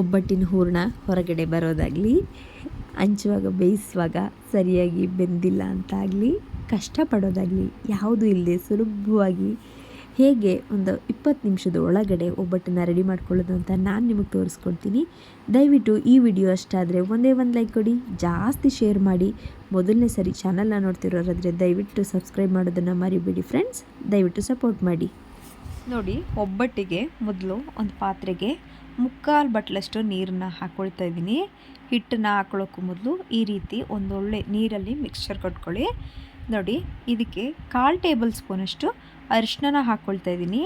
ಒಬ್ಬಟ್ಟಿನ ಹೂರಣ ಹೊರಗಡೆ ಬರೋದಾಗಲಿ ಹಂಚುವಾಗ ಬೇಯಿಸುವಾಗ ಸರಿಯಾಗಿ ಬೆಂದಿಲ್ಲ ಅಂತಾಗಲಿ, ಕಷ್ಟಪಡೋದಾಗಲಿ ಯಾವುದೂ ಇಲ್ಲದೆ ಸುಲಭವಾಗಿ ಹೇಗೆ ಒಂದು ಇಪ್ಪತ್ತು ನಿಮಿಷದ ಒಳಗಡೆ ಒಬ್ಬಟ್ಟನ್ನು ರೆಡಿ ಮಾಡ್ಕೊಳ್ಳೋದು ಅಂತ ನಾನು ನಿಮಗೆ ತೋರಿಸ್ಕೊಡ್ತೀನಿ. ದಯವಿಟ್ಟು ಈ ವಿಡಿಯೋ ಅಷ್ಟಾದರೆ ಒಂದೇ ಒಂದು ಲೈಕ್ ಕೊಡಿ, ಜಾಸ್ತಿ ಶೇರ್ ಮಾಡಿ. ಮೊದಲನೇ ಸರಿ ಚಾನಲ್ನ ನೋಡ್ತಿರೋರಾದರೆ ದಯವಿಟ್ಟು ಸಬ್ಸ್ಕ್ರೈಬ್ ಮಾಡೋದನ್ನು ಮರಿಬೇಡಿ ಫ್ರೆಂಡ್ಸ್ ದಯವಿಟ್ಟು ಸಪೋರ್ಟ್ ಮಾಡಿ. ನೋಡಿ, ಒಬ್ಬಟ್ಟಿಗೆ ಮೊದಲು ಒಂದು ಪಾತ್ರೆಗೆ ಮುಕ್ಕಾಲು ಬಟ್ಲಷ್ಟು ನೀರನ್ನ ಹಾಕ್ಕೊಳ್ತಾ ಇದ್ದೀನಿ. ಹಿಟ್ಟನ್ನ ಹಾಕೊಳ್ಳೋಕ್ಕೂ ಮೊದಲು ಈ ರೀತಿ ಒಂದೊಳ್ಳೆ ನೀರಲ್ಲಿ ಮಿಕ್ಸ್ಚರ್ ಕಟ್ಕೊಳ್ಳಿ. ನೋಡಿ, ಇದಕ್ಕೆ ಕಾಲು ಟೇಬಲ್ ಸ್ಪೂನಷ್ಟು ಅರಿಶಿನ ಹಾಕ್ಕೊಳ್ತಾ ಇದ್ದೀನಿ.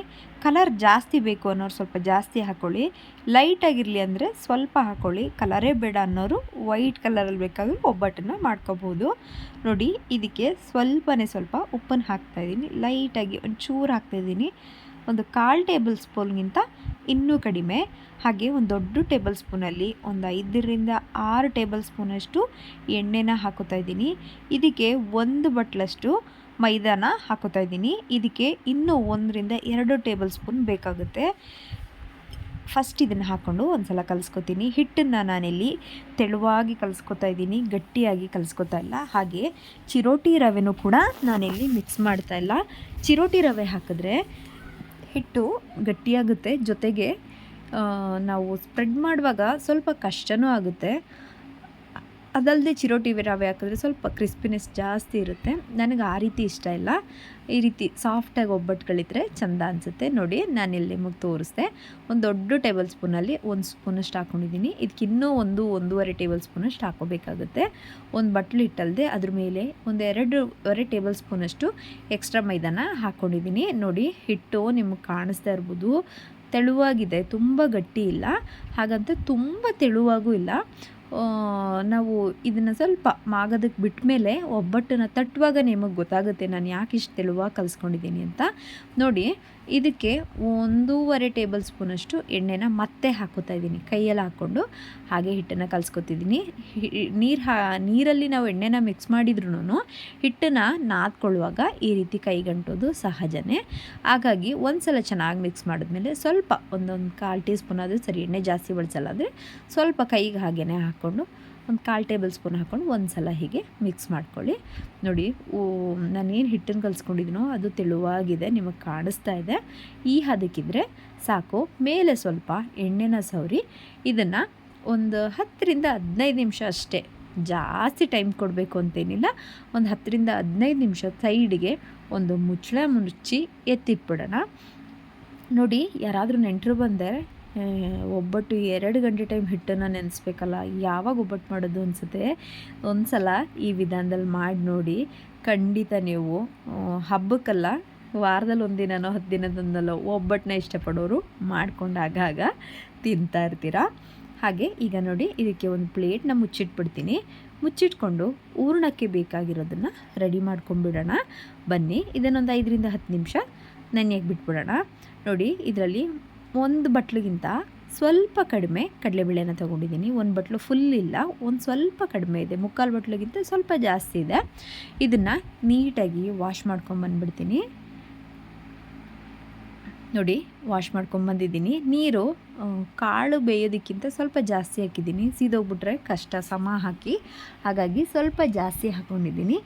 ಕಲರ್ ಜಾಸ್ತಿ ಬೇಕು ಅನ್ನೋರು ಸ್ವಲ್ಪ ಜಾಸ್ತಿ ಹಾಕ್ಕೊಳ್ಳಿ ಲೈಟಾಗಿರಲಿ ಅಂದರೆ ಸ್ವಲ್ಪ ಹಾಕ್ಕೊಳ್ಳಿ ಕಲರೇ ಬೇಡ ಅನ್ನೋರು ವೈಟ್ ಕಲರಲ್ಲಿ ಬೇಕಾದರೂ ಒಬ್ಬಟ್ಟನ್ನು ಮಾಡ್ಕೋಬೋದು ನೋಡಿ, ಇದಕ್ಕೆ ಸ್ವಲ್ಪನೇ ಸ್ವಲ್ಪ ಉಪ್ಪನ್ನು ಹಾಕ್ತಾಯಿದ್ದೀನಿ ಲೈಟಾಗಿ ಒಂಚೂರು ಹಾಕ್ತಾಯಿದ್ದೀನಿ ಒಂದು ಕಾಲು ಟೇಬಲ್ ಸ್ಪೂನ್ಗಿಂತ ಇನ್ನೂ ಕಡಿಮೆ. ಹಾಗೆ ಒಂದು ದೊಡ್ಡ ಟೇಬಲ್ ಸ್ಪೂನಲ್ಲಿ ಒಂದು ಐದರಿಂದ ಆರು ಟೇಬಲ್ ಸ್ಪೂನಷ್ಟು ಎಣ್ಣೆನ ಹಾಕೋತಾ ಇದ್ದೀನಿ. ಇದಕ್ಕೆ ಒಂದು ಬಟ್ಲಷ್ಟು ಮೈದಾನ ಹಾಕೋತಾ ಇದ್ದೀನಿ. ಇದಕ್ಕೆ ಇನ್ನೂ ಒಂದರಿಂದ ಎರಡು ಟೇಬಲ್ ಸ್ಪೂನ್ ಬೇಕಾಗುತ್ತೆ. ಫಸ್ಟ್ ಇದನ್ನು ಹಾಕ್ಕೊಂಡು ಒಂದು ಸಲ ಕಲಿಸ್ಕೊತೀನಿ. ಹಿಟ್ಟನ್ನು ನಾನಿಲ್ಲಿ ತೆಳುವಾಗಿ ಕಲಿಸ್ಕೊತಾ ಇದ್ದೀನಿ. ಗಟ್ಟಿಯಾಗಿ ಕಲಿಸ್ಕೊತಾ ಇಲ್ಲ. ಹಾಗೆ ಚಿರೋಟಿ ರವೆನೂ ಕೂಡ ನಾನಿಲ್ಲಿ ಮಿಕ್ಸ್ ಮಾಡ್ತಾ ಇಲ್ಲ. ಚಿರೋಟಿ ರವೆ ಹಾಕಿದ್ರೆ ಹಿಟ್ಟು ಗಟ್ಟಿಯಾಗುತ್ತೆ ಜೊತೆಗೆ ನಾವು ಸ್ಪ್ರೆಡ್ ಮಾಡುವಾಗ ಸ್ವಲ್ಪ ಕಷ್ಟವೂ ಆಗುತ್ತೆ. ಅದಲ್ಲದೆ ಚಿರೋಟಿ ರವೆ ಹಾಕಿದ್ರೆ ಸ್ವಲ್ಪ ಕ್ರಿಸ್ಪಿನೆಸ್ ಜಾಸ್ತಿ ಇರುತ್ತೆ. ನನಗೆ ಆ ರೀತಿ ಇಷ್ಟ ಇಲ್ಲ. ಈ ರೀತಿ ಸಾಫ್ಟಾಗಿ ಒಬ್ಬಟ್ಟುಗಳಿದ್ರೆ ಚೆಂದ ಅನಿಸುತ್ತೆ. ನೋಡಿ ನಾನು ಇಲ್ಲಿ ನಿಮಗೆ ತೋರಿಸ್ದೆ. ಒಂದು ದೊಡ್ಡ ಟೇಬಲ್ ಸ್ಪೂನಲ್ಲಿ ಒಂದು ಸ್ಪೂನಷ್ಟು ಹಾಕ್ಕೊಂಡಿದ್ದೀನಿ ಇದಕ್ಕೆ ಇನ್ನೂ ಒಂದು ಒಂದೂವರೆ ಟೇಬಲ್ ಸ್ಪೂನಷ್ಟು ಹಾಕೋಬೇಕಾಗುತ್ತೆ. ಒಂದು ಬಟ್ಲು ಇಟ್ಟಲ್ಲದೆ ಅದ್ರ ಮೇಲೆ ಒಂದು ಎರಡೂವರೆ ಟೇಬಲ್ ಸ್ಪೂನಷ್ಟು ಎಕ್ಸ್ಟ್ರಾ ಮೈದಾನ ಹಾಕ್ಕೊಂಡಿದ್ದೀನಿ ನೋಡಿ, ಹಿಟ್ಟು ನಿಮಗೆ ಕಾಣಿಸ್ತಾ ಇರ್ಬೋದು. ತೆಳುವಾಗಿದೆ, ತುಂಬ ಗಟ್ಟಿ ಇಲ್ಲ. ಹಾಗಂತ ತುಂಬ ತೆಳುವಾಗೂ ಇಲ್ಲ. ನಾವು ಇದನ್ನು ಸ್ವಲ್ಪ ಮಾಗೋದಕ್ಕೆ ಬಿಟ್ಟ ಮೇಲೆ ಒಬ್ಬಟ್ಟನ್ನು ತಟ್ಟುವಾಗ ನಿಮಗೆ ಗೊತ್ತಾಗುತ್ತೆ ನಾನು ಯಾಕೆ ಇಷ್ಟು ತೆಳುವಾಗಿ ಕಲಿಸ್ಕೊಂಡಿದ್ದೀನಿ ಅಂತ. ನೋಡಿ, ಇದಕ್ಕೆ ಒಂದೂವರೆ ಟೇಬಲ್ ಸ್ಪೂನಷ್ಟು ಎಣ್ಣೆನ ಮತ್ತೆ ಹಾಕೋತಾ ಇದ್ದೀನಿ. ಕೈಯಲ್ಲಿ ಹಾಕ್ಕೊಂಡು ಹಾಗೆ ಹಿಟ್ಟನ್ನು ಕಲಿಸ್ಕೊತಿದ್ದೀನಿ. ನೀರು ಹಾ, ನೀರಲ್ಲಿ ನಾವು ಎಣ್ಣೆನ ಮಿಕ್ಸ್ ಮಾಡಿದ್ರೂ ಹಿಟ್ಟನ್ನು ನಾದ್ಕೊಳ್ಳುವಾಗ ಈ ರೀತಿ ಕೈಗಂಟೋದು ಸಹಜನೇ. ಹಾಗಾಗಿ ಒಂದು ಸಲ ಚೆನ್ನಾಗಿ ಮಿಕ್ಸ್ ಮಾಡಿದ್ಮೇಲೆ ಸ್ವಲ್ಪ ಒಂದೊಂದು ಕಾಲು ಟೀ ಸ್ಪೂನ್ ಆದರೂ ಸರಿ, ಎಣ್ಣೆ ಜಾಸ್ತಿ ಬಳಸಲ್ಲ ಆದರೆ ಸ್ವಲ್ಪ ಕೈಗೆ ಹಾಗೇ ಹಾಕ್ಕೊಂಡು ಒಂದು ಕಾಲು ಟೇಬಲ್ ಸ್ಪೂನ್ ಹಾಕ್ಕೊಂಡು ಒಂದು ಸಲ ಹೀಗೆ ಮಿಕ್ಸ್ ಮಾಡ್ಕೊಳ್ಳಿ. ನೋಡಿ ನಾನೇನು ಹಿಟ್ಟನ್ನು ಕಲಿಸ್ಕೊಂಡಿದ್ದೀನೋ ಅದು ತೆಳುವಾಗಿದೆ, ನಿಮಗೆ ಕಾಣಿಸ್ತಾ ಇದೆ. ಈ ಹದಕ್ಕಿದ್ರೆ ಸಾಕು, ಮೇಲೆ ಸ್ವಲ್ಪ ಎಣ್ಣೆನ ಸವರಿ, ಇದನ್ನು ಒಂದು ಹತ್ತರಿಂದ ಹದಿನೈದು ನಿಮಿಷ ಅಷ್ಟೇ, ಜಾಸ್ತಿ ಟೈಮ್ ಕೊಡಬೇಕು ಅಂತೇನಿಲ್ಲ, ಒಂದು ಹತ್ತರಿಂದ ಹದಿನೈದು ನಿಮಿಷ ಸೈಡಿಗೆ ಒಂದು ಮುಚ್ಚಳ ಮುಚ್ಚಿ ಎತ್ತಿಟ್ಬಿಡೋಣ. ನೋಡಿ, ಯಾರಾದರೂ ನೆಂಟರು ಬಂದರೆ ಒಬ್ಬಟ್ಟು ಎರಡು ಗಂಟೆ ಟೈಮ್ ಹಿಟ್ಟನ್ನು ನೆನೆಸ್ಬೇಕಲ್ಲ, ಯಾವಾಗ ಒಬ್ಬಟ್ಟು ಮಾಡೋದು ಅನಿಸುತ್ತೆ? ಒಂದು ಸಲ ಈ ವಿಧಾನದಲ್ಲಿ ಮಾಡಿ ನೋಡಿ. ಖಂಡಿತ ನೀವು ಹಬ್ಬಕ್ಕಲ್ಲ ವಾರದಲ್ಲಿ ಒಂದು ದಿನನೋ ಹತ್ತು ದಿನದೊಂದಲ್ಲೋ ಒಬ್ಬಟ್ಟನ್ನ ಇಷ್ಟಪಡೋರು ಮಾಡ್ಕೊಂಡು ಆಗಾಗ ತಿಂತಾ ಇರ್ತೀರ? ಹಾಗೆ ಈಗ ನೋಡಿ, ಇದಕ್ಕೆ ಒಂದು ಪ್ಲೇಟ್ನ ಮುಚ್ಚಿಟ್ಬಿಡ್ತೀನಿ. ಮುಚ್ಚಿಟ್ಕೊಂಡು ಹೂರ್ಣಕ್ಕೆ ಬೇಕಾಗಿರೋದನ್ನು ರೆಡಿ ಮಾಡ್ಕೊಂಡ್ಬಿಡೋಣ. ಬನ್ನಿ, ಇದನ್ನೊಂದು ಐದರಿಂದ ಹತ್ತು ನಿಮಿಷ ನೆನೆಯಾಗಿ ಬಿಟ್ಬಿಡೋಣ ನೋಡಿ, ಇದರಲ್ಲಿ ಒಂದು ಬಟ್ಲಿಗಿಂತ ಸ್ವಲ್ಪ ಕಡಿಮೆ ಕಡಲೆಬೇಳೆನ ತೊಗೊಂಡಿದ್ದೀನಿ. ಒಂದು ಬಟ್ಲು ಫುಲ್ ಇಲ್ಲ, ಒಂದು ಸ್ವಲ್ಪ ಕಡಿಮೆ ಇದೆ. ಮುಕ್ಕಾಲು ಬಟ್ಲಿಗಿಂತ ಸ್ವಲ್ಪ ಜಾಸ್ತಿ ಇದೆ. ಇದನ್ನು ನೀಟಾಗಿ ವಾಶ್ ಮಾಡ್ಕೊಂಬಂದ್ಬಿಡ್ತೀನಿ ನೋಡಿ ವಾಶ್ ಮಾಡ್ಕೊಂಬಂದಿದ್ದೀನಿ ನೀರು ಕಾಳು ಬೇಯೋದಕ್ಕಿಂತ ಸ್ವಲ್ಪ ಜಾಸ್ತಿ ಹಾಕಿದ್ದೀನಿ. ಸೀದೋಗ್ಬಿಟ್ರೆ ಕಷ್ಟ, ಸಮ ಹಾಕಿ. ಹಾಗಾಗಿ ಸ್ವಲ್ಪ ಜಾಸ್ತಿ ಹಾಕ್ಕೊಂಡಿದ್ದೀನಿ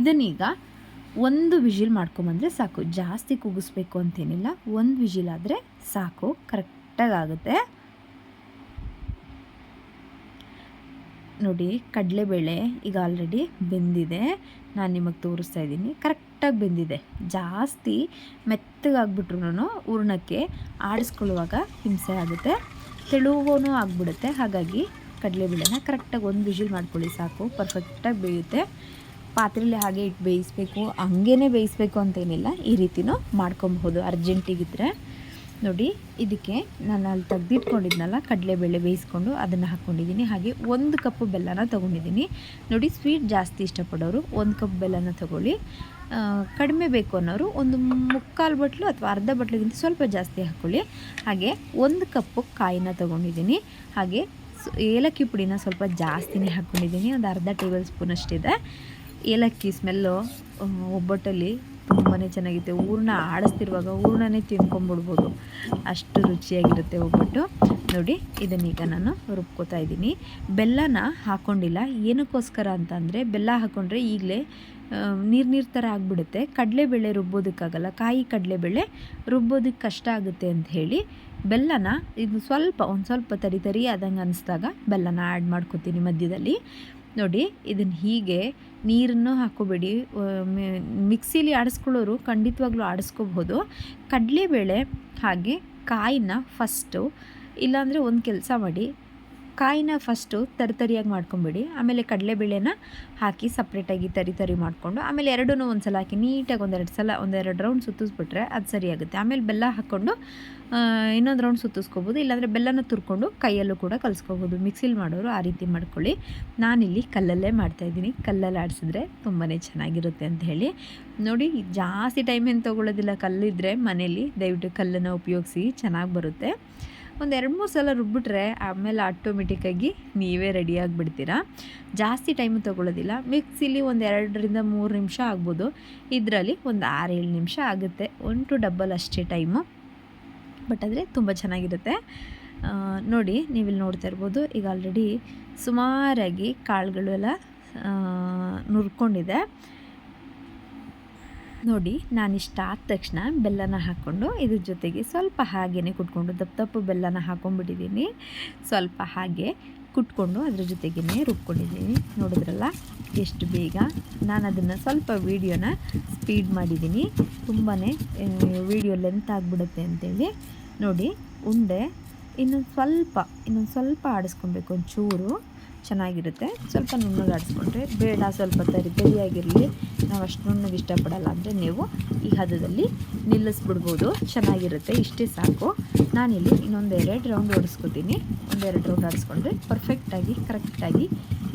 ಇದನ್ನೀಗ ಒಂದು ವಿಜಿಲ್ ಮಾಡ್ಕೊಂಬಂದರೆ ಸಾಕು. ಜಾಸ್ತಿ ಕೂಗಿಸ್ಬೇಕು ಅಂತೇನಿಲ್ಲ. ಒಂದು ವಿಜಿಲ್ ಆದರೆ ಸಾಕು. ಕರೆಕ್ಟಾಗಿ ಆಗುತ್ತೆ ನೋಡಿ, ಕಡಲೆಬೇಳೆ ಈಗ ಆಲ್ರೆಡಿ ಬೆಂದಿದೆ. ನಾನು ನಿಮಗೆ ತೋರಿಸ್ತಾ ಇದ್ದೀನಿ. ಕರೆಕ್ಟಾಗಿ ಬೆಂದಿದೆ. ಜಾಸ್ತಿ ಮೆತ್ತಗಾಗ್ಬಿಟ್ರು ಹೂರ್ಣಕ್ಕೆ ಆಡಿಸ್ಕೊಳ್ಳುವಾಗ ಹಿಂಸೆ ಆಗುತ್ತೆ. ತೆಳುವೂ ಆಗಿಬಿಡುತ್ತೆ. ಹಾಗಾಗಿ ಕಡಲೆಬೇಳೆನ ಕರೆಕ್ಟಾಗಿ ಒಂದು ವಿಜಿಲ್ ಮಾಡ್ಕೊಳ್ಳಿ ಸಾಕು. ಪರ್ಫೆಕ್ಟಾಗಿ ಬೇಯುತ್ತೆ. ಪಾತ್ರೆಯಲ್ಲಿ ಹಾಗೆ ಇಟ್ಟು ಬೇಯಿಸಬೇಕು ಹಂಗೇ ಬೇಯಿಸಬೇಕು ಅಂತೇನಿಲ್ಲ, ಈ ರೀತಿನೂ ಮಾಡ್ಕೊಬಹುದು. ಅರ್ಜೆಂಟಿಗಿದ್ರೆ, ನೋಡಿ, ಇದಕ್ಕೆ ನಾನು ಅಲ್ಲಿ ತೆಗ್ದಿಟ್ಕೊಂಡಿದ್ನಲ್ಲ, ಕಡಲೆಬೇಳೆ ಬೇಯಿಸ್ಕೊಂಡು ಅದನ್ನು ಹಾಕ್ಕೊಂಡಿದ್ದೀನಿ. ಹಾಗೆ ಒಂದು ಕಪ್ ಬೆಲ್ಲನ ತೊಗೊಂಡಿದ್ದೀನಿ. ನೋಡಿ, ಸ್ವೀಟ್ ಜಾಸ್ತಿ ಇಷ್ಟಪಡೋರು ಒಂದು ಕಪ್ ಬೆಲ್ಲನ ತೊಗೊಳ್ಳಿ. ಕಡಿಮೆ ಬೇಕು ಅನ್ನೋರು ಒಂದು ಮುಕ್ಕಾಲು ಬಟ್ಲು ಅಥವಾ ಅರ್ಧ ಬಟ್ಲಿಗಿಂತ ಸ್ವಲ್ಪ ಜಾಸ್ತಿ ಹಾಕ್ಕೊಳ್ಳಿ ಹಾಗೆ ಒಂದು ಕಪ್ಪು ಕಾಯಿನ ತೊಗೊಂಡಿದ್ದೀನಿ. ಹಾಗೆ ಏಲಕ್ಕಿ ಪುಡಿನ ಸ್ವಲ್ಪ ಜಾಸ್ತಿನೇ ಹಾಕ್ಕೊಂಡಿದ್ದೀನಿ ಒಂದು ಅರ್ಧ ಟೇಬಲ್ ಸ್ಪೂನ್ ಅಷ್ಟಿದೆ ಏಲಕ್ಕಿ ಸ್ಮೆಲ್ಲು ಒಬ್ಬಟ್ಟಲ್ಲಿ ತುಂಬಾ ಚೆನ್ನಾಗಿರುತ್ತೆ. ಹೂರ್ಣ ಆಡಿಸ್ತಿರುವಾಗ ಹೂರ್ಣನೇ ತಿನ್ಕೊಂಬಿಡ್ಬೋದು. ಅಷ್ಟು ರುಚಿಯಾಗಿರುತ್ತೆ ಒಬ್ಬಟ್ಟು. ನೋಡಿ, ಇದನ್ನೀಗ ನಾನು ರುಬ್ಕೋತಾ ಇದ್ದೀನಿ. ಬೆಲ್ಲನ ಹಾಕ್ಕೊಂಡಿಲ್ಲ ಏನಕ್ಕೋಸ್ಕರ ಅಂತಂದರೆ, ಬೆಲ್ಲ ಹಾಕ್ಕೊಂಡ್ರೆ ಈಗಲೇ ನೀರು ನೀರು ಥರ ಆಗಿಬಿಡುತ್ತೆ. ಕಡಲೆಬೇಳೆ ರುಬ್ಬೋದಕ್ಕಾಗಲ್ಲ. ಕಾಯಿ ಕಡಲೆಬೇಳೆ ರುಬ್ಬೋದಕ್ಕೆ ಕಷ್ಟ ಆಗುತ್ತೆ ಅಂತ ಹೇಳಿ ಬೆಲ್ಲನ ಇದು ಸ್ವಲ್ಪ, ಒಂದು ಸ್ವಲ್ಪ ತರಿ ತರಿ ಆದಂಗೆ ಅನಿಸ್ದಾಗ ಬೆಲ್ಲನ ಆ್ಯಡ್ ಮಾಡ್ಕೋತೀನಿ ಮಧ್ಯದಲ್ಲಿ. ನೋಡಿ ಇದನ್ನು ಹೀಗೆ ನೀರನ್ನು ಹಾಕೋಬೇಡಿ ಮಿಕ್ಸಿಲಿ ಆಡಿಸ್ಕೊಳ್ಳೋರು ಖಂಡಿತವಾಗ್ಲೂ ಆಡಿಸ್ಕೋಬೋದು ಕಡಲೆಬೇಳೆ ಹಾಗೆ ಕಾಯಿನ ಫಸ್ಟು ಇಲ್ಲಾಂದರೆ ಒಂದು ಕೆಲಸ ಮಾಡಿ ಕಾಯಿನ ಫಸ್ಟು ತರಿತರಿಯಾಗಿ ಮಾಡ್ಕೊಂಬಿಡಿ. ಆಮೇಲೆ ಕಡಲೆಬೇಳೆನ ಹಾಕಿ ಸಪ್ರೇಟಾಗಿ ತರಿ ತರಿ ಮಾಡಿಕೊಂಡು, ಆಮೇಲೆ ಎರಡೂ ಒಂದು ಸಲ ಹಾಕಿ ನೀಟಾಗಿ ಒಂದೆರಡು ಸಲ, ಒಂದೆರಡು ರೌಂಡ್ ಸುತ್ತಿಸ್ಬಿಟ್ರೆ ಅದು ಸರಿಯಾಗುತ್ತೆ ಆಮೇಲೆ ಬೆಲ್ಲ ಹಾಕ್ಕೊಂಡು ಇನ್ನೊಂದು ರೌಂಡ್ ಸುತ್ತಿಸ್ಕೋಬೋದು. ಇಲ್ಲಾಂದರೆ ಬೆಲ್ಲನ ತುರ್ಕೊಂಡು ಕೈಯಲ್ಲೂ ಕೂಡ ಕಲಿಸ್ಕೋಬೋದು. ಮಿಕ್ಸಿಲಿ ಮಾಡೋರು ಆ ರೀತಿ ಮಾಡ್ಕೊಳ್ಳಿ. ನಾನಿಲ್ಲಿ ಕಲ್ಲಲ್ಲೇ ಮಾಡ್ತಾಯಿದ್ದೀನಿ ಕಲ್ಲಲ್ಲಿ ಆಡಿಸಿದ್ರೆ ತುಂಬಾ ಚೆನ್ನಾಗಿರುತ್ತೆ ಅಂತ ಹೇಳಿ. ನೋಡಿ, ಜಾಸ್ತಿ ಟೈಮ್ ಏನು ತೊಗೊಳ್ಳೋದಿಲ್ಲ ಕಲ್ಲಿದ್ದರೆ ಮನೇಲಿ ದಯವಿಟ್ಟು ಕಲ್ಲನ್ನು ಉಪಯೋಗಿಸಿ, ಚೆನ್ನಾಗಿ ಬರುತ್ತೆ. ಒಂದು ಎರಡು ಮೂರು ಸಲ ರುಬ್ಬಿಟ್ರೆ ಆಮೇಲೆ ಆಟೋಮೆಟಿಕ್ಕಾಗಿ ನೀವೇ ರೆಡಿಯಾಗಿಬಿಡ್ತೀರಾ ಜಾಸ್ತಿ ಟೈಮು ತೊಗೊಳ್ಳೋದಿಲ್ಲ. ಮಿಕ್ಸಿಲಿ ಒಂದು ಎರಡರಿಂದ ಮೂರು ನಿಮಿಷ ಆಗ್ಬೋದು. ಇದರಲ್ಲಿ ಒಂದು ಆರೇಳು ನಿಮಿಷ ಆಗುತ್ತೆ. ಒನ್ ಟು ಡಬ್ಬಲ್ ಅಷ್ಟೇ ಟೈಮು ಬಟ್ ಆದರೆ ತುಂಬ ಚೆನ್ನಾಗಿರುತ್ತೆ. ನೋಡಿ, ನೀವಿಲ್ಲಿ ನೋಡ್ತಾ ಇರ್ಬೋದು. ಈಗ ಆಲ್ರೆಡಿ ಸುಮಾರಾಗಿ ಕಾಳುಗಳು ಎಲ್ಲ ನುರ್ಕೊಂಡಿದೆ. ನೋಡಿ ನಾನು ಇಷ್ಟ ಆದ ತಕ್ಷಣ ಬೆಲ್ಲನ ಹಾಕ್ಕೊಂಡು ಇದ್ರ ಜೊತೆಗೆ ಸ್ವಲ್ಪ ಹಾಗೇ ಕುಟ್ಕೊಂಡು, ದಪ್ಪ ದಪ್ಪ ಬೆಲ್ಲನ ಹಾಕೊಂಡ್ಬಿಟ್ಟಿದ್ದೀನಿ. ಸ್ವಲ್ಪ ಹಾಗೆ ಕುಟ್ಕೊಂಡು ಅದ್ರ ಜೊತೆಗೇ ರುಬ್ಕೊಂಡಿದ್ದೀನಿ. ನೋಡಿದ್ರಲ್ಲ, ಎಷ್ಟು ಬೇಗ ನಾನು ಅದನ್ನು ಸ್ವಲ್ಪ ವೀಡಿಯೋನ ಸ್ಪೀಡ್ ಮಾಡಿದ್ದೀನಿ. ತುಂಬಾ ವೀಡಿಯೋ ಲೆಂತ್ ಆಗಿಬಿಡುತ್ತೆ ಅಂತೇಳಿ. ನೋಡಿ, ಉಂಡೆ ಇನ್ನೊಂದು ಸ್ವಲ್ಪ ಇನ್ನೊಂದು ಸ್ವಲ್ಪ ಆಡಿಸ್ಕೊಬೇಕು ಒಂಚೂರು. ಚೆನ್ನಾಗಿರುತ್ತೆ. ಸ್ವಲ್ಪ ನುಣ್ಣಗಾಡಿಸ್ಕೊಂಡ್ರೆ ಬೇಡ, ಸ್ವಲ್ಪ ತರಿ ತರಿಯಾಗಿರಲಿ. ನಾವು ಅಷ್ಟು ನುಣ್ಣಗೆ ಇಷ್ಟಪಡಲ್ಲ ಅಂದರೆ ನೀವು ಈ ಹದದಲ್ಲಿ ನಿಲ್ಲಿಸ್ಬಿಡ್ಬೋದು. ಚೆನ್ನಾಗಿರುತ್ತೆ, ಇಷ್ಟೇ ಸಾಕು. ನಾನಿಲ್ಲಿ ಇನ್ನೊಂದು ಎರಡು ರೌಂಡ್ ಓಡಿಸ್ಕೊತೀನಿ. ಒಂದೆರಡು ರೌಂಡ್ ಆಡಿಸ್ಕೊಂಡ್ರೆ ಪರ್ಫೆಕ್ಟಾಗಿ ಕರೆಕ್ಟಾಗಿ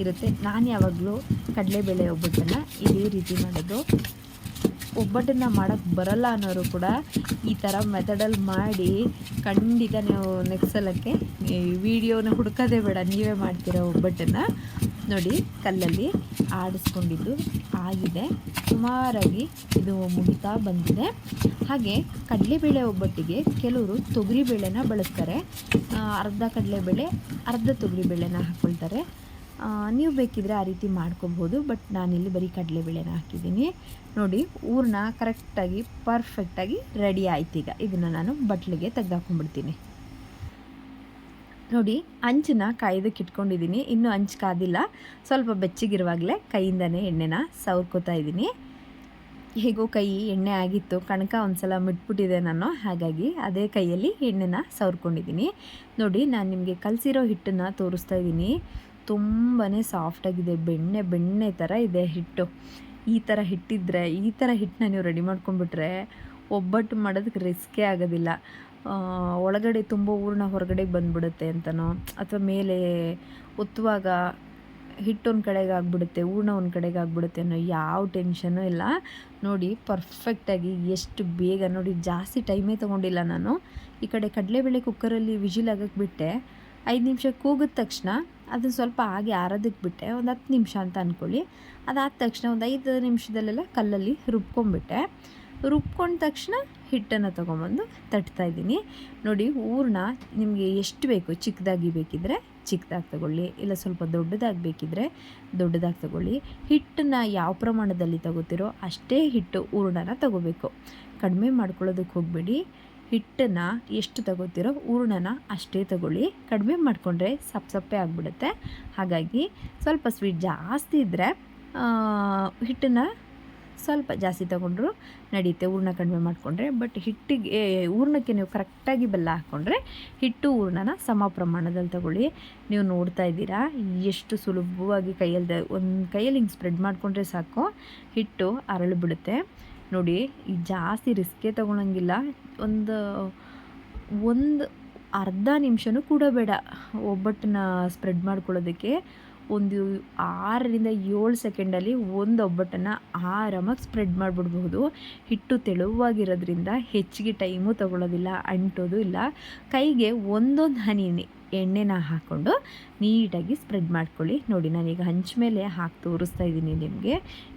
ಇರುತ್ತೆ. ನಾನು ಯಾವಾಗಲೂ ಕಡಲೆಬೇಳೆ ಒಬ್ಬಟ್ಟನ್ನು ಇದೇ ರೀತಿ ಮಾಡೋದು ಒಬ್ಬಟ್ಟನ್ನು ಮಾಡೋಕ್ಕೆ ಬರಲ್ಲ ಅನ್ನೋರು ಕೂಡ ಈ ಥರ ಮೆಥಡಲ್ಲಿ ಮಾಡಿ ಖಂಡಿತ ನೀವು ನೆಕ್ಸ್ಟ್ ಸಲಕ್ಕೆ ವಿಡಿಯೋನ ಹುಡ್ಕೋದೇ ಬೇಡ, ನೀವೇ ಮಾಡ್ತೀರ ಒಬ್ಬಟ್ಟನ್ನು ನೋಡಿ ಕಲ್ಲಲ್ಲಿ ಆಡಿಸ್ಕೊಂಡಿದ್ದು ಆಗಿದೆ. ಸುಮಾರಾಗಿ ಇದು ಮುಗಿತಾ ಬಂದಿದೆ. ಹಾಗೆ ಕಡಲೆಬೇಳೆ ಒಬ್ಬಟ್ಟಿಗೆ ಕೆಲವರು ತೊಗರಿಬೇಳೆನ ಬಳಸ್ತಾರೆ. ಅರ್ಧ ಕಡಲೆಬೇಳೆ, ಅರ್ಧ ತೊಗರಿಬೇಳೆನ ಹಾಕ್ಕೊಳ್ತಾರೆ ನೀವು ಬೇಕಿದ್ರೆ ಆ ರೀತಿ ಮಾಡ್ಕೋಬೋದು, ಬಟ್ ನಾನಿಲ್ಲಿ ಬರೀ ಕಡಲೆಬೇಳೆನ ಹಾಕಿದ್ದೀನಿ. ನೋಡಿ ಊರನ್ನ ಕರೆಕ್ಟಾಗಿ, ಪರ್ಫೆಕ್ಟಾಗಿ ರೆಡಿ ಆಯ್ತು ಈಗ ಇದನ್ನು ನಾನು ಬಟ್ಲಿಗೆ ತೆಗೆದಾಕೊಂಡ್ಬಿಡ್ತೀನಿ. ನೋಡಿ ಅಂಚನ್ನ ಕಾಯ್ದಕ್ಕೆ ಇಟ್ಕೊಂಡಿದ್ದೀನಿ. ಇನ್ನೂ ಅಂಚು ಕಾದಿಲ್ಲ. ಸ್ವಲ್ಪ ಬೆಚ್ಚಗಿರುವಾಗಲೇ ಕೈಯಿಂದನೇ ಎಣ್ಣೆನ ಸವರ್ಕೋತಾ ಇದ್ದೀನಿ. ಹೇಗೋ ಕೈ ಎಣ್ಣೆ ಆಗಿತ್ತು. ಕಣಕ ಒಂದ್ಸಲ ಮಿಟ್ಬಿಟ್ಟಿದೆ ನಾನು. ಹಾಗಾಗಿ ಅದೇ ಕೈಯಲ್ಲಿ ಎಣ್ಣೆನ ಸವರ್ಕೊಂಡಿದ್ದೀನಿ. ನೋಡಿ, ನಾನು ನಿಮಗೆ ಕಲಸಿರೋ ಹಿಟ್ಟನ್ನು ತೋರಿಸ್ತಾ ಇದ್ದೀನಿ. ತುಂಬಾ ಸಾಫ್ಟಾಗಿದೆ ಬೆಣ್ಣೆ ಬೆಣ್ಣೆ ಥರ ಇದೆ ಹಿಟ್ಟು. ಈ ಥರ ಹಿಟ್ಟಿದ್ರೆ, ಈ ಥರ ಹಿಟ್ಟನ್ನ ನೀವು ರೆಡಿ ಮಾಡ್ಕೊಂಡ್ಬಿಟ್ರೆ ಒಬ್ಬಟ್ಟು ಮಾಡೋದಕ್ಕೆ ರಿಸ್ಕೇ ಆಗೋದಿಲ್ಲ. ಒಳಗಡೆ ತುಂಬ ಊರನ್ನ ಹೊರಗಡೆ ಬಂದ್ಬಿಡುತ್ತೆ ಅಂತನೋ, ಅಥವಾ ಮೇಲೆ ಒತ್ತುವಾಗ ಹಿಟ್ಟೊಂದು ಕಡೆಗೆ ಆಗ್ಬಿಡುತ್ತೆ ಊರ್ಣ ಒಂದು ಕಡೆಗೆ ಆಗ್ಬಿಡುತ್ತೆ ಅನ್ನೋ ಯಾವ ಟೆನ್ಷನ್ನು ಇಲ್ಲ. ನೋಡಿ ಪರ್ಫೆಕ್ಟಾಗಿ ಎಷ್ಟು ಬೇಗ, ನೋಡಿ, ಜಾಸ್ತಿ ಟೈಮೇ ತೊಗೊಂಡಿಲ್ಲ ನಾನು. ಈ ಕಡೆ ಕಡಲೆಬೇಳೆ ಕುಕ್ಕರಲ್ಲಿ ವಿಜಿಲ್ ಆಗಕ್ಕೆ ಬಿಟ್ಟೆ. ಐದು ನಿಮಿಷ ಕೂಗಿದ ತಕ್ಷಣ ಅದನ್ನು ಸ್ವಲ್ಪ ಹಾಗೆ ಆರೋದಕ್ಕೆ ಬಿಟ್ಟೆ. ಒಂದು ಹತ್ತು ನಿಮಿಷ ಅಂತ ಅಂದ್ಕೊಳ್ಳಿ ಅದಾದ ತಕ್ಷಣ ಒಂದು ಐದು ನಿಮಿಷದಲ್ಲೆಲ್ಲ ಕಲ್ಲಲ್ಲಿ ರುಬ್ಕೊಂಡ್ಬಿಟ್ಟೆ. ರುಬ್ಕೊಂಡ ತಕ್ಷಣ ಹಿಟ್ಟನ್ನು ತೊಗೊಂಬಂದು ತಟ್ತಾಯಿದ್ದೀನಿ ನೋಡಿ, ಹೂರ್ಣ ನಿಮಗೆ ಎಷ್ಟು ಬೇಕು, ಚಿಕ್ಕದಾಗಿ ಬೇಕಿದ್ರೆ ಚಿಕ್ಕದಾಗಿ ತಗೊಳ್ಳಿ, ಇಲ್ಲ ಸ್ವಲ್ಪ ದೊಡ್ಡದಾಗಿ ಬೇಕಿದ್ರೆ ದೊಡ್ಡದಾಗಿ ತಗೊಳ್ಳಿ. ಹಿಟ್ಟನ್ನು ಯಾವ ಪ್ರಮಾಣದಲ್ಲಿ ತಗೋತಿರೋ ಅಷ್ಟೇ ಹಿಟ್ಟು ಹೂರ್ಣನ ತಗೋಬೇಕು. ಕಡಿಮೆ ಮಾಡ್ಕೊಳ್ಳೋದಕ್ಕೆ ಹೋಗಬೇಡಿ. ಹಿಟ್ಟನ್ನು ಎಷ್ಟು ತಗೋತಿರೋ ಹೂರ್ಣನ ಅಷ್ಟೇ ತಗೊಳ್ಳಿ. ಕಡಿಮೆ ಮಾಡಿಕೊಂಡ್ರೆ ಸಪ್ ಸಪ್ಪೆ ಆಗಿಬಿಡುತ್ತೆ. ಹಾಗಾಗಿ ಸ್ವಲ್ಪ ಸ್ವೀಟ್ ಜಾಸ್ತಿ ಇದ್ದರೆ ಹಿಟ್ಟನ್ನ ಸ್ವಲ್ಪ ಜಾಸ್ತಿ ತಗೊಂಡ್ರು ನಡೆಯುತ್ತೆ ಹೂರ್ಣ ಕಡಿಮೆ ಮಾಡಿಕೊಂಡ್ರೆ ಬಟ್ ಹಿಟ್ಟಿಗೆ, ಹೂರ್ಣಕ್ಕೆ ನೀವು ಕರೆಕ್ಟಾಗಿ ಬೆಲ್ಲ ಹಾಕ್ಕೊಂಡ್ರೆ ಹಿಟ್ಟು ಹೂರ್ಣನ ಸಮ ಪ್ರಮಾಣದಲ್ಲಿ ತಗೊಳ್ಳಿ. ನೀವು ನೋಡ್ತಾ ಇದ್ದೀರಾ, ಎಷ್ಟು ಸುಲಭವಾಗಿ ಕೈಯಲ್ಲಿ ಒಂದು ಕೈಯಲ್ಲಿ ಹಿಂಗೆ ಸ್ಪ್ರೆಡ್ ಮಾಡಿಕೊಂಡ್ರೆ ಸಾಕು, ಹಿಟ್ಟು ಅರಳು ಬಿಡುತ್ತೆ. ನೋಡಿ ಈ ಜಾಸ್ತಿ ರಿಸ್ಕೇ ತೊಗೊಳಂಗಿಲ್ಲ. ಒಂದು ಒಂದು ಅರ್ಧ ನಿಮಿಷನೂ ಕೂಡ ಬೇಡ ಒಬ್ಬಟ್ಟನ್ನ ಸ್ಪ್ರೆಡ್ ಮಾಡ್ಕೊಳ್ಳೋದಕ್ಕೆ. ಒಂದು ಆರರಿಂದ ಏಳು ಸೆಕೆಂಡಲ್ಲಿ ಒಂದು ಒಬ್ಬಟ್ಟನ್ನು ಆರಾಮಾಗಿ ಸ್ಪ್ರೆಡ್ ಮಾಡಿಬಿಡ್ಬಹುದು. ಹಿಟ್ಟು ತೆಳುವಾಗಿರೋದ್ರಿಂದ ಹೆಚ್ಚಿಗೆ ಟೈಮು ತಗೊಳ್ಳೋದಿಲ್ಲ ಅಂಟೋದು ಇಲ್ಲ. ಕೈಗೆ ಒಂದೊಂದು ಹನಿ ಎಣ್ಣೆನ ಹಾಕ್ಕೊಂಡು ನೀಟಾಗಿ ಸ್ಪ್ರೆಡ್ ಮಾಡ್ಕೊಳ್ಳಿ. ನೋಡಿ ನಾನೀಗ ಹಂಚ ಮೇಲೆ ಹಾಕಿ ತೋರಿಸ್ತಾ ಇದ್ದೀನಿ ನಿಮಗೆ.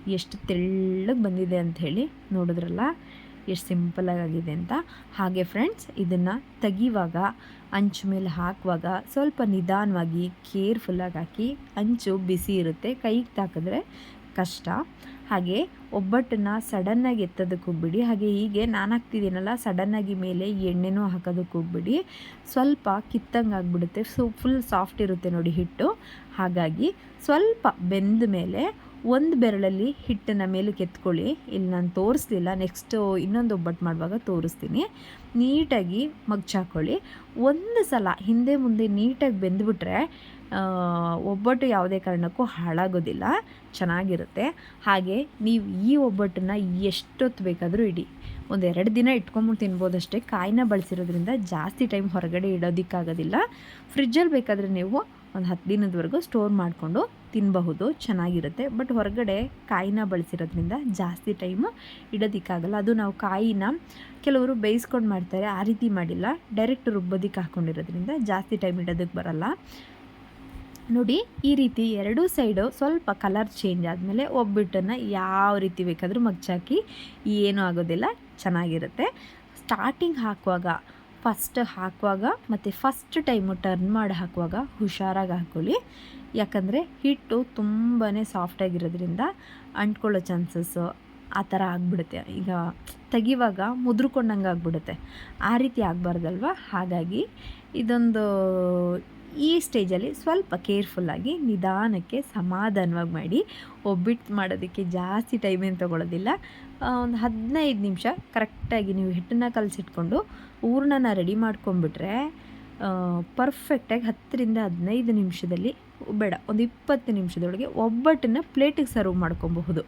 ಎಷ್ಟು ತೆಳ್ಳಗೆ ಬಂದಿದೆ ಅಂತ ಹೇಳಿ ನೋಡಿದ್ರಲ್ಲ? ಎಷ್ಟು ಸಿಂಪಲ್ ಆಗಿದೆ ಅಂತ. ಹಾಗೆ ಫ್ರೆಂಡ್ಸ್ ಇದನ್ನು ತೆಗಿವಾಗ ಅಂಚು ಮೇಲೆ ಹಾಕುವಾಗ ಸ್ವಲ್ಪ ನಿಧಾನವಾಗಿ ಕೇರ್ಫುಲ್ಲಾಗಿ ಹಾಕಿ ಅಂಚು ಬಿಸಿ ಇರುತ್ತೆ. ಕೈಗೆ ತಾಕಿದ್ರೆ ಕಷ್ಟ. ಹಾಗೆ ಒಬ್ಬಟ್ಟನ್ನು ಸಡನ್ನಾಗಿ ಎತ್ತೋದಕ್ಕೆ ಹೋಗ್ಬಿಡಿ. ಹಾಗೆ ಹೀಗೆ ನಾನು ಹಾಕ್ತಿದ್ದೀನಲ್ಲ ಸಡನ್ನಾಗಿ ಮೇಲೆ ಎಣ್ಣೆನೂ ಹಾಕೋದಕ್ಕೆ ಹೋಗ್ಬಿಡಿ. ಸ್ವಲ್ಪ ಕಿತ್ತಂಗೆ ಆಗಿಬಿಡುತ್ತೆ. ಸೊ ಫುಲ್ ಸಾಫ್ಟ್ ಇರುತ್ತೆ ನೋಡಿ ಹಿಟ್ಟು. ಹಾಗಾಗಿ ಸ್ವಲ್ಪ ಬೆಂದ ಮೇಲೆ ಒಂದು ಬೆರಳಲ್ಲಿ ಹಿಟ್ಟನ್ನು ಮೇಲೆ ಕೆತ್ಕೊಳ್ಳಿ. ಇಲ್ಲಿ ನಾನು ತೋರಿಸ್ತಿಲ್ಲ ನೆಕ್ಸ್ಟು ಇನ್ನೊಂದು ಒಬ್ಬಟ್ಟು ಮಾಡುವಾಗ ತೋರಿಸ್ತೀನಿ. ನೀಟಾಗಿ ಮಗ್ಚಾಕೊಳ್ಳಿ. ಒಂದು ಸಲ ಹಿಂದೆ ಮುಂದೆ ನೀಟಾಗಿ ಬೆಂದುಬಿಟ್ರೆ ಒಬ್ಬಟ್ಟು ಯಾವುದೇ ಕಾರಣಕ್ಕೂ ಹಾಳಾಗೋದಿಲ್ಲ. ಚೆನ್ನಾಗಿರುತ್ತೆ. ಹಾಗೆ ನೀವು ಈ ಒಬ್ಬಟ್ಟನ್ನು ಎಷ್ಟೊತ್ತು ಬೇಕಾದರೂ ಇಡಿ. ಒಂದು ಎರಡು ದಿನ ಇಟ್ಕೊಂಬಿಟ್ಟು ತಿನ್ಬೋದಷ್ಟೇ. ಕಾಯಿನ ಬಳಸಿರೋದ್ರಿಂದ ಜಾಸ್ತಿ ಟೈಮ್ ಹೊರಗಡೆ ಇಡೋದಕ್ಕಾಗೋದಿಲ್ಲ. ಫ್ರಿಜ್ಜಲ್ಲಿ ಬೇಕಾದರೆ ನೀವು ಒಂದು ಹತ್ತು ದಿನದವರೆಗೂ ಸ್ಟೋರ್ ಮಾಡಿಕೊಂಡು ತಿನ್ನಬಹುದು, ಚೆನ್ನಾಗಿರುತ್ತೆ. ಬಟ್ ಹೊರಗಡೆ ಕಾಯಿನ ಬಳಸಿರೋದ್ರಿಂದ ಜಾಸ್ತಿ ಟೈಮು ಇಡೋದಕ್ಕಾಗಲ್ಲ. ಅದು ನಾವು ಕಾಯಿನ ಕೆಲವರು ಬೇಯಿಸ್ಕೊಂಡು ಮಾಡ್ತಾರೆ, ಆ ರೀತಿ ಮಾಡಿಲ್ಲ. ಡೈರೆಕ್ಟ್ ರುಬ್ಬೋದಕ್ಕೆ ಹಾಕ್ಕೊಂಡಿರೋದ್ರಿಂದ ಜಾಸ್ತಿ ಟೈಮ್ ಇಡೋದಕ್ಕೆ ಬರಲ್ಲ. ನೋಡಿ, ಈ ರೀತಿ ಎರಡೂ ಸೈಡು ಸ್ವಲ್ಪ ಕಲರ್ ಚೇಂಜ್ ಆದಮೇಲೆ ಒಬ್ಬಿಟ್ಟನ್ನು ಯಾವ ರೀತಿ ಬೇಕಾದರೂ ಮಗ್ಚಾಕಿ, ಏನೂ ಆಗೋದಿಲ್ಲ, ಚೆನ್ನಾಗಿರುತ್ತೆ. ಸ್ಟಾರ್ಟಿಂಗ್ ಹಾಕುವಾಗ ಫಸ್ಟ್ ಹಾಕುವಾಗ ಮತ್ತು ಫಸ್ಟ್ ಟೈಮು ಟರ್ನ್ ಮಾಡಿ ಹಾಕುವಾಗ ಹುಷಾರಾಗಿ ಹಾಕ್ಕೊಳ್ಳಿ. ಯಾಕಂದರೆ ಹಿಟ್ಟು ತುಂಬಾ ಸಾಫ್ಟಾಗಿರೋದ್ರಿಂದ ಅಂಟ್ಕೊಳ್ಳೋ ಚಾನ್ಸಸ್ಸು ಆ ಥರ ಆಗಿಬಿಡುತ್ತೆ. ಈಗ ತೆಗಿವಾಗ ಮುದ್ರಕೊಂಡಂಗೆ ಆಗಿಬಿಡುತ್ತೆ. ಆ ರೀತಿ ಆಗಬಾರ್ದಲ್ವ? ಹಾಗಾಗಿ ಇದೊಂದು ಈ ಸ್ಟೇಜಲ್ಲಿ ಸ್ವಲ್ಪ ಕೇರ್ಫುಲ್ಲಾಗಿ ನಿಧಾನಕ್ಕೆ ಸಮಾಧಾನವಾಗಿ ಮಾಡಿ, ಒಬ್ಬಿಟ್ಟು ಮಾಡೋದಕ್ಕೆ ಜಾಸ್ತಿ ಟೈಮ್ ಏನು ತೊಗೊಳ್ಳೋದಿಲ್ಲ ಒಂದು ಹದಿನೈದು ನಿಮಿಷ ಕರೆಕ್ಟಾಗಿ ನೀವು ಹಿಟ್ಟನ್ನ ಕಲಸಿಟ್ಕೊಂಡು ಹೂರ್ಣನ ರೆಡಿ ಮಾಡ್ಕೊಂಬಿಟ್ರೆ ಪರ್ಫೆಕ್ಟಾಗಿ ಹತ್ತರಿಂದ ಹದಿನೈದು ನಿಮಿಷದಲ್ಲಿ, ಬೇಡ, ಒಂದು ಇಪ್ಪತ್ತು ನಿಮಿಷದೊಳಗೆ ಒಬ್ಬಟ್ಟನ್ನು ಪ್ಲೇಟಿಗೆ ಸರ್ವ್ ಮಾಡ್ಕೊಬಹುದು.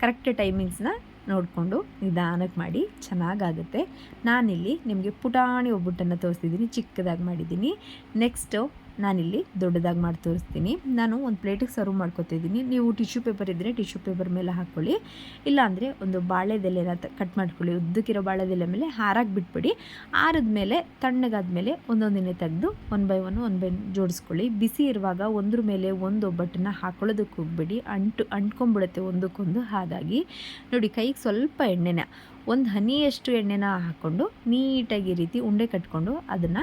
ಕರೆಕ್ಟ್ ಟೈಮಿಂಗ್ಸ್ನ ನೋಡಿಕೊಂಡು ನಿಧಾನಕ್ಕೆ ಮಾಡಿ ಚೆನ್ನಾಗಾಗುತ್ತೆ. ನಾನಿಲ್ಲಿ ನಿಮಗೆ ಪುಟಾಣಿ ಒಬ್ಬಟ್ಟನ್ನು ತೋರಿಸ್ತಿದ್ದೀನಿ ಚಿಕ್ಕದಾಗಿ ಮಾಡಿದ್ದೀನಿ. ನೆಕ್ಸ್ಟು ನಾನಿಲ್ಲಿ ದೊಡ್ಡದಾಗಿ ಮಾಡಿ ತೋರಿಸ್ತೀನಿ. ನಾನು ಒಂದು ಪ್ಲೇಟಿಗೆ ಸರ್ವ್ ಮಾಡ್ಕೊತಿದ್ದೀನಿ ನೀವು ಟಿಶ್ಯೂ ಪೇಪರ್ ಇದ್ದರೆ ಟಿಶ್ಯೂ ಪೇಪರ್ ಮೇಲೆ ಹಾಕ್ಕೊಳ್ಳಿ. ಇಲ್ಲಾಂದರೆ ಒಂದು ಬಾಳೆದೆಲೆನ ಕಟ್ ಮಾಡ್ಕೊಳ್ಳಿ. ಉದ್ದಕ್ಕಿರೋ ಬಾಳೆದೆಲೆ ಮೇಲೆ ಹಾರಾಗಿ ಬಿಟ್ಬಿಡಿ. ಆರಿದ ಮೇಲೆ ತಣ್ಣಗಾದ್ಮೇಲೆ ಒಂದೊಂದಿನೇ ತೆಗೆದು one by one one by ಜೋಡಿಸ್ಕೊಳ್ಳಿ. ಬಿಸಿ ಇರುವಾಗ ಒಂದ್ರ ಮೇಲೆ ಒಂದು ಒಬ್ಬಟ್ಟನ್ನು ಹಾಕೊಳ್ಳೋದಕ್ಕೆ ಹೋಗ್ಬೇಡಿ. ಅಂಟು ಅಂಟ್ಕೊಂಬಿಡುತ್ತೆ ಒಂದಕ್ಕೊಂದು ಹಾಗಾಗಿ ನೋಡಿ, ಕೈಗೆ ಸ್ವಲ್ಪ ಎಣ್ಣೆನ ಒಂದು ಹನಿಯಷ್ಟು ಎಣ್ಣೆನ ಹಾಕ್ಕೊಂಡು ನೀಟಾಗಿ ರೀತಿ ಉಂಡೆ ಕಟ್ಕೊಂಡು ಅದನ್ನು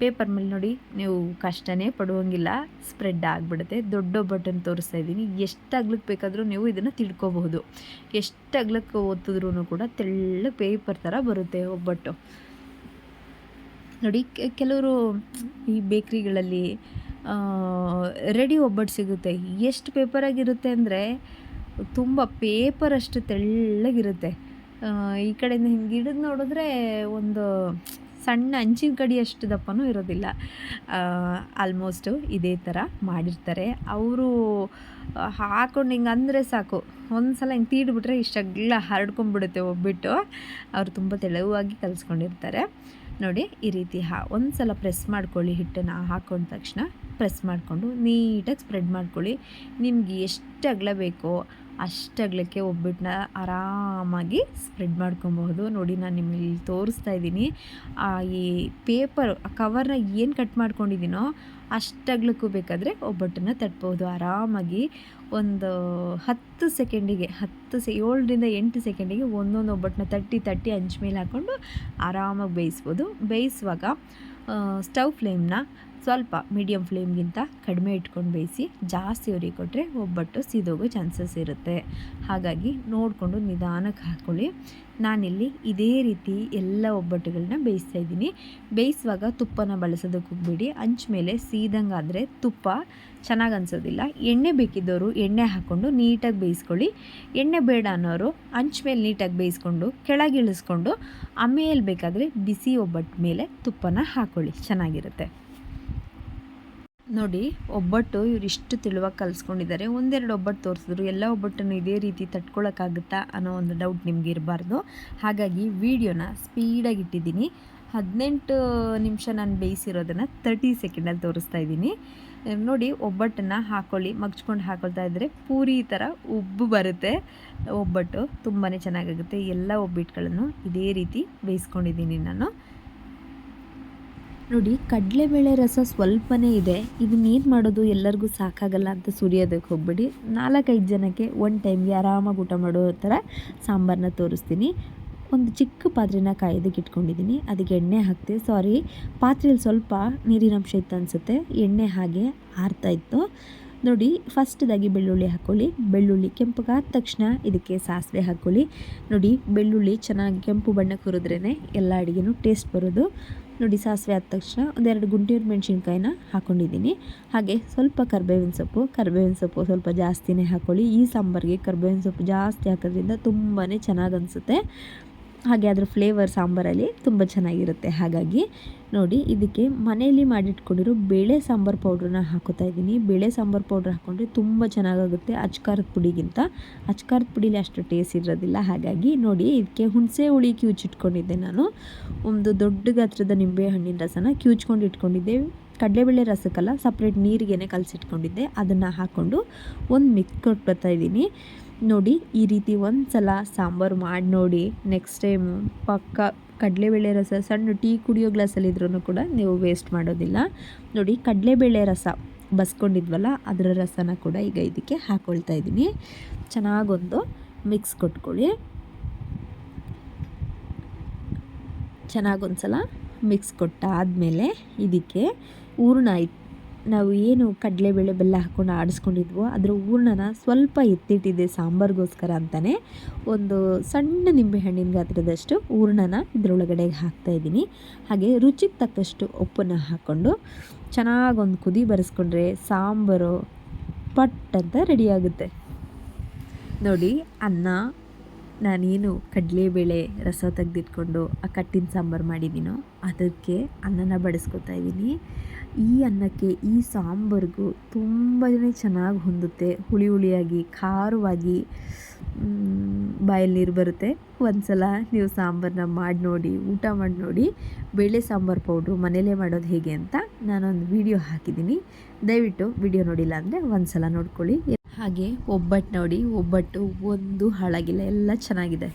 ಪೇಪರ್ ಮೇಲೆ ನೋಡಿ, ನೀವು ಕಷ್ಟನೇ ಪಡುವಂಗಿಲ್ಲ ಸ್ಪ್ರೆಡ್ ಆಗಿಬಿಡುತ್ತೆ. ದೊಡ್ಡ ಒಬ್ಬಟ್ಟನ್ನು ತೋರಿಸ್ತಾ ಇದ್ದೀನಿ. ಎಷ್ಟು ಅಗ್ಲಕ್ಕೆ ಬೇಕಾದರೂ ನೀವು ಇದನ್ನು ತಿಳ್ಕೊಬಹುದು. ಎಷ್ಟು ಅಗ್ಲಕ್ಕೆ ಒತ್ತಿದ್ರೂ ಕೂಡ ತೆಳ್ಳ ಪೇಪರ್ ಥರ ಬರುತ್ತೆ ಒಬ್ಬಟ್ಟು. ನೋಡಿ ಕೆಲವರು ಈ ಬೇಕ್ರಿಗಳಲ್ಲಿ ರೆಡಿ ಒಬ್ಬಟ್ಟು ಸಿಗುತ್ತೆ. ಎಷ್ಟು ಪೇಪರಾಗಿರುತ್ತೆ ಅಂದರೆ ತುಂಬ ಪೇಪರಷ್ಟು ತೆಳ್ಳಗಿರುತ್ತೆ. ಈ ಕಡೆಯಿಂದ ಹಿಂಗೆ ಹಿಡಿದು ನೋಡಿದ್ರೆ ಒಂದು ಸಣ್ಣ ಅಂಚಿನ ಕಡಿ ಅಷ್ಟು ದಪ್ಪನೂ ಇರೋದಿಲ್ಲ ಆಲ್ಮೋಸ್ಟು ಇದೇ ಥರ ಮಾಡಿರ್ತಾರೆ. ಅವರು ಹಾಕೊಂಡು ಹಿಂಗೆ ಅಂದರೆ ಸಾಕು. ಒಂದು ಸಲ ಹಿಂಗೆ ತೀಡ್ಬಿಟ್ರೆ ಇಷ್ಟೆಲ್ಲ ಹರಡ್ಕೊಂಡ್ಬಿಡುತ್ತೆ ಒಬ್ಬಿಟ್ಟು. ಅವರು ತುಂಬ ತೆಳುವಾಗಿ ಕಲಿಸ್ಕೊಂಡಿರ್ತಾರೆ. ನೋಡಿ, ಈ ರೀತಿ ಹಾ ಒಂದು ಸಲ ಪ್ರೆಸ್ ಮಾಡ್ಕೊಳ್ಳಿ ಹಿಟ್ಟನ್ನು ಹಾಕೊಂಡ ತಕ್ಷಣ. ಪ್ರೆಸ್ ಮಾಡಿಕೊಂಡು ನೀಟಾಗಿ ಸ್ಪ್ರೆಡ್ ಮಾಡ್ಕೊಳ್ಳಿ. ನಿಮ್ಗೆ ಎಷ್ಟು ಅಗಲ ಬೇಕೋ ಅಷ್ಟಗ್ಲಕ್ಕೆ ಒಬ್ಬಿಟ್ಟನ್ನ ಆರಾಮಾಗಿ ಸ್ಪ್ರೆಡ್ ಮಾಡ್ಕೊಬಹುದು. ನೋಡಿ ನಾನು ನಿಮಗೆ ತೋರಿಸ್ತಾ ಇದ್ದೀನಿ. ಈ ಪೇಪರ್ ಕವರ್ನ ಏನು ಕಟ್ ಮಾಡ್ಕೊಂಡಿದ್ದೀನೋ ಅಷ್ಟಗ್ಲಕ್ಕೂ ಬೇಕಾದರೆ ಒಬ್ಬಟ್ಟನ್ನು ತಟ್ಬೋದು. ಆರಾಮಾಗಿ ಒಂದು ಹತ್ತು ಸೆಕೆಂಡಿಗೆ ಹತ್ತು ಸೆ ಏಳರಿಂದ ಎಂಟು ಸೆಕೆಂಡಿಗೆ ಒಂದೊಂದು ಒಬ್ಬಟ್ಟನ್ನ ತಟ್ಟಿ ತಟ್ಟಿ ಹಂಚ್ ಮೇಲೆ ಹಾಕ್ಕೊಂಡು ಆರಾಮಾಗಿ ಬೇಯಿಸ್ಬೋದು. ಬೇಯಿಸುವಾಗ ಸ್ಟವ್ ಫ್ಲೇಮ್ನ ಸ್ವಲ್ಪ ಮೀಡಿಯಮ್ ಫ್ಲೇಮ್ಗಿಂತ ಕಡಿಮೆ ಇಟ್ಕೊಂಡು ಬೇಯಿಸಿ ಜಾಸ್ತಿ ಉರಿ ಕೊಟ್ಟರೆ ಒಬ್ಬಟ್ಟು ಸಿದೋಗೋ ಚಾನ್ಸಸ್ ಇರುತ್ತೆ. ಹಾಗಾಗಿ ನೋಡಿಕೊಂಡು ನಿಧಾನಕ್ಕೆ ಹಾಕ್ಕೊಳ್ಳಿ ನಾನಿಲ್ಲಿ ಇದೇ ರೀತಿ ಎಲ್ಲ ಒಬ್ಬಟ್ಟುಗಳನ್ನ ಬೇಯಿಸ್ತಾ ಇದ್ದೀನಿ. ಬೇಯಿಸುವಾಗ ತುಪ್ಪನ ಬಳಸೋದಕ್ಕೆ ಹೋಗ್ಬೇಡಿ. ಹಂಚ್ ಮೇಲೆ ಸೀದಂಗಾದರೆ ತುಪ್ಪ ಚೆನ್ನಾಗಿ ಅನಿಸೋದಿಲ್ಲ. ಎಣ್ಣೆ ಬೇಕಿದ್ದವರು ಎಣ್ಣೆ ಹಾಕ್ಕೊಂಡು ನೀಟಾಗಿ ಬೇಯಿಸ್ಕೊಳ್ಳಿ. ಎಣ್ಣೆ ಬೇಡ ಅನ್ನೋರು ಹಂಚ್ ಮೇಲೆ ನೀಟಾಗಿ ಬೇಯಿಸ್ಕೊಂಡು ಕೆಳಗಿಳಿಸ್ಕೊಂಡು ಆಮೇಲೆ ಬೇಕಾದರೆ ಬಿಸಿ ಒಬ್ಬಟ್ಟು ಮೇಲೆ ತುಪ್ಪನ ಹಾಕ್ಕೊಳ್ಳಿ ಚೆನ್ನಾಗಿರುತ್ತೆ. ನೋಡಿ, ಒಬ್ಬಟ್ಟು ಇವ್ರು ಇಷ್ಟು ತಿಳುವಾಗಿ ಕಲಿಸ್ಕೊಂಡಿದ್ದಾರೆ. ಒಂದೆರಡು ಒಬ್ಬಟ್ಟು ತೋರಿಸಿದ್ರು. ಎಲ್ಲ ಒಬ್ಬಟ್ಟನ್ನು ಇದೇ ರೀತಿ ತಟ್ಕೊಳ್ಳೋಕ್ಕಾಗುತ್ತಾ ಅನ್ನೋ ಒಂದು ಡೌಟ್ ನಿಮ್ಗೆ ಇರಬಾರ್ದು. ಹಾಗಾಗಿ ವೀಡಿಯೋನ ಸ್ಪೀಡಾಗಿ ಇಟ್ಟಿದ್ದೀನಿ. ಹದಿನೆಂಟು ನಿಮಿಷ ನಾನು ಬೇಯಿಸಿರೋದನ್ನು ತರ್ಟಿ ಸೆಕೆಂಡಲ್ಲಿ ತೋರಿಸ್ತಾ ಇದ್ದೀನಿ. ನೋಡಿ, ಒಬ್ಬಟ್ಟನ್ನು ಹಾಕ್ಕೊಳ್ಳಿ ಮಗ್ಚ್ಕೊಂಡು ಹಾಕೊಳ್ತಾ ಇದ್ದರೆ ಪೂರಿ ಥರ ಉಬ್ಬು ಬರುತ್ತೆ. ಒಬ್ಬಟ್ಟು ತುಂಬಾ ಚೆನ್ನಾಗಾಗುತ್ತೆ. ಎಲ್ಲ ಒಬ್ಬಿಟ್ಟುಗಳನ್ನು ಇದೇ ರೀತಿ ಬೇಯಿಸ್ಕೊಂಡಿದ್ದೀನಿ ನಾನು. ನೋಡಿ ಕಡಲೆಬೇಳೆ ರಸ ಸ್ವಲ್ಪನೇ ಇದೆ. ಇದನ್ನೇನು ಮಾಡೋದು? ಎಲ್ಲರಿಗೂ ಸಾಕಾಗಲ್ಲ ಅಂತ ಸುರಿಯೋದಕ್ಕೆ ಹೋಗ್ಬಿಡಿ. ನಾಲ್ಕೈದು ಜನಕ್ಕೆ ಒನ್ ಟೈಮ್ಗೆ ಆರಾಮಾಗಿ ಊಟ ಮಾಡೋ ಥರ ಸಾಂಬಾರನ್ನ ತೋರಿಸ್ತೀನಿ. ಒಂದು ಚಿಕ್ಕ ಪಾತ್ರೆನ ಕಾಯೋದಕ್ಕೆ ಇಟ್ಕೊಂಡಿದ್ದೀನಿ. ಅದಕ್ಕೆ ಎಣ್ಣೆ ಹಾಕ್ತೀವಿ ಸಾರಿ ಪಾತ್ರೆಯಲ್ಲಿ ಸ್ವಲ್ಪ ನೀರಿನಂಶ ಇತ್ತು ಅನಿಸುತ್ತೆ. ಎಣ್ಣೆ ಹಾಗೆ ಆರ್ತಾ ಇತ್ತು. ನೋಡಿ ಫಸ್ಟ್ದಾಗಿ ಬೆಳ್ಳುಳ್ಳಿ ಹಾಕ್ಕೊಳ್ಳಿ ಬೆಳ್ಳುಳ್ಳಿ ಕೆಂಪಗಾದ ತಕ್ಷಣ ಇದಕ್ಕೆ ಸಾಸಿವೆ ಹಾಕ್ಕೊಳ್ಳಿ ನೋಡಿ, ಬೆಳ್ಳುಳ್ಳಿ ಚೆನ್ನಾಗಿ ಕೆಂಪು ಬಣ್ಣಕ್ಕೆ ಹುರಿದ್ರೇ ಎಲ್ಲ ಅಡುಗೆನೂ ಟೇಸ್ಟ್ ಬರೋದು. ನೋಡಿ ಸಾಸಿವೆ ಆದ ತಕ್ಷಣ ಒಂದೆರಡು ಗುಂಟೂರು ಮೆಣಸಿನ್ಕಾಯಿನ ಹಾಕ್ಕೊಂಡಿದ್ದೀನಿ ಹಾಗೆ ಸ್ವಲ್ಪ ಕರ್ಬೇವಿನ ಸೊಪ್ಪು ಕರ್ಬೇವಿನ ಸೊಪ್ಪು ಸ್ವಲ್ಪ ಜಾಸ್ತಿನೇ ಹಾಕ್ಕೊಳ್ಳಿ ಈ ಸಾಂಬಾರಿಗೆ ಕರ್ಬೇವಿನ ಸೊಪ್ಪು ಜಾಸ್ತಿ ಹಾಕೋದ್ರಿಂದ ತುಂಬಾ ಚೆನ್ನಾಗಿ ಅನಿಸುತ್ತೆ. ಹಾಗೆ ಅದರ ಫ್ಲೇವರ್ ಸಾಂಬಾರಲ್ಲಿ ತುಂಬ ಚೆನ್ನಾಗಿರುತ್ತೆ. ಹಾಗಾಗಿ ನೋಡಿ, ಇದಕ್ಕೆ ಮನೆಯಲ್ಲಿ ಮಾಡಿಟ್ಕೊಂಡಿರೋ ಬೇಳೆ ಸಾಂಬಾರು ಪೌಡ್ರನ್ನ ಹಾಕೋತಾ ಇದ್ದೀನಿ. ಬೇಳೆ ಸಾಂಬಾರು ಪೌಡ್ರ್ ಹಾಕ್ಕೊಂಡ್ರೆ ತುಂಬ ಚೆನ್ನಾಗಾಗುತ್ತೆ ಅಚ್ಕಾರದ ಪುಡಿಗಿಂತ. ಅಚ್ಕಾರದ ಪುಡಿಲಿ ಅಷ್ಟು ಟೇಸ್ಟ್ ಇರೋದಿಲ್ಲ. ಹಾಗಾಗಿ ನೋಡಿ, ಇದಕ್ಕೆ ಹುಣಸೆ ಹುಳಿ ಕ್ಯೂಚಿಟ್ಕೊಂಡಿದ್ದೆ ನಾನು. ಒಂದು ದೊಡ್ಡ ಗಾತ್ರದ ನಿಂಬೆ ಹಣ್ಣಿನ ರಸನ ಕ್ಯೂಚ್ಕೊಂಡು ಇಟ್ಕೊಂಡಿದ್ದೆ. ಕಡಲೆಬೇಳೆ ರಸಕ್ಕಲ್ಲ ಸಪ್ರೇಟ್ ನೀರಿಗೆ ಕಲಸಿಟ್ಕೊಂಡಿದ್ದೆ. ಅದನ್ನು ಹಾಕ್ಕೊಂಡು ಒಂದು ಮಿಕ್ಸ್ ಕೊಟ್ಬಿಡ್ತಾ ಇದ್ದೀನಿ. ನೋಡಿ, ಈ ರೀತಿ ಒಂದು ಸಲ ಸಾಂಬಾರು ಮಾಡಿ ನೋಡಿ. ನೆಕ್ಸ್ಟ್ ಟೈಮು ಪಕ್ಕ ಕಡಲೆಬೇಳೆ ರಸ, ಸಣ್ಣ ಟೀ ಕುಡಿಯೋ ಗ್ಲಾಸಲ್ಲಿ ಇದ್ರೂ ಕೂಡ ನೀವು ವೇಸ್ಟ್ ಮಾಡೋದಿಲ್ಲ. ನೋಡಿ, ಕಡಲೆಬೇಳೆ ರಸ ಬಸ್ಕೊಂಡಿದ್ವಲ್ಲ, ಅದರ ರಸನ ಕೂಡ ಈಗ ಇದಕ್ಕೆ ಹಾಕ್ಕೊಳ್ತಾ ಇದ್ದೀನಿ. ಚೆನ್ನಾಗೊಂದು ಮಿಕ್ಸ್ ಕೊಟ್ಕೊಳ್ಳಿ. ಚೆನ್ನಾಗೊಂದು ಸಲ ಮಿಕ್ಸ್ ಕೊಟ್ಟಾದಮೇಲೆ ಇದಕ್ಕೆ ಹೂರ್ಣ ಇತ್ತು ನಾವು ಏನು ಕಡಲೆಬೇಳೆ ಬೆಲ್ಲ ಹಾಕ್ಕೊಂಡು ಆಡಿಸ್ಕೊಂಡಿದ್ವೋ ಅದರ ಹೂರ್ಣನ ಸ್ವಲ್ಪ ಎತ್ತಿಟ್ಟಿದ್ದೆ ಸಾಂಬಾರಿಗೋಸ್ಕರ ಅಂತಲೇ ಒಂದು ಸಣ್ಣ ನಿಂಬೆಹಣ್ಣಿನ ಗಾತ್ರದಷ್ಟು ಹೂರ್ಣನ ಇದರೊಳಗಡೆ ಹಾಕ್ತಾಯಿದ್ದೀನಿ ಹಾಗೆ ರುಚಿಗೆ ತಕ್ಕಷ್ಟು ಉಪ್ಪನ್ನು ಹಾಕ್ಕೊಂಡು ಚೆನ್ನಾಗೊಂದು ಕುದಿ ಬರೆಸ್ಕೊಂಡ್ರೆ ಸಾಂಬಾರು ಪಟ್ ಅಂತ ರೆಡಿಯಾಗುತ್ತೆ ನೋಡಿ, ಅನ್ನ, ನಾನೇನು ಕಡಲೆಬೇಳೆ ರಸ ತೆಗೆದಿಟ್ಕೊಂಡು ಆ ಕಟ್ಟಿನ ಸಾಂಬಾರು ಮಾಡಿದ್ದೀನೋ ಅದಕ್ಕೆ ಅನ್ನನ ಬಡಿಸ್ಕೊತಾ ಇದ್ದೀನಿ. ಈ ಅನ್ನಕ್ಕೆ, ಈ ಸಾಂಬಾರಿಗೂ ತುಂಬಾ ಚೆನ್ನಾಗಿ ಹೊಂದುತ್ತೆ. ಹುಳಿ ಹುಳಿಯಾಗಿ, ಖಾರವಾಗಿ ಬಾಯಲ್ಲಿ ನೀರು ಬರುತ್ತೆ. ಒಂದು ಸಲ ನೀವು ಸಾಂಬಾರನ್ನ ಮಾಡಿ ನೋಡಿ, ಊಟ ಮಾಡಿ ನೋಡಿ, ಬೇಳೆ ಸಾಂಬಾರು ಪೌಡ್ರು ಮನೇಲೇ ಮಾಡೋದು ಹೇಗೆ ಅಂತ ನಾನೊಂದು ವಿಡಿಯೋ ಹಾಕಿದ್ದೀನಿ ದಯವಿಟ್ಟು ವಿಡಿಯೋ ನೋಡಿಲ್ಲ ಅಂದರೆ ಒಂದು ಸಲ ನೋಡ್ಕೊಳ್ಳಿ. ಹಾಗೆ ಒಬ್ಬಟ್ಟು ನೋಡಿ, ಒಬ್ಬಟ್ಟು, ಒಂದು ಹಾಳಾಗಿಲ್ಲ, ಎಲ್ಲ ಚೆನ್ನಾಗಿದೆ.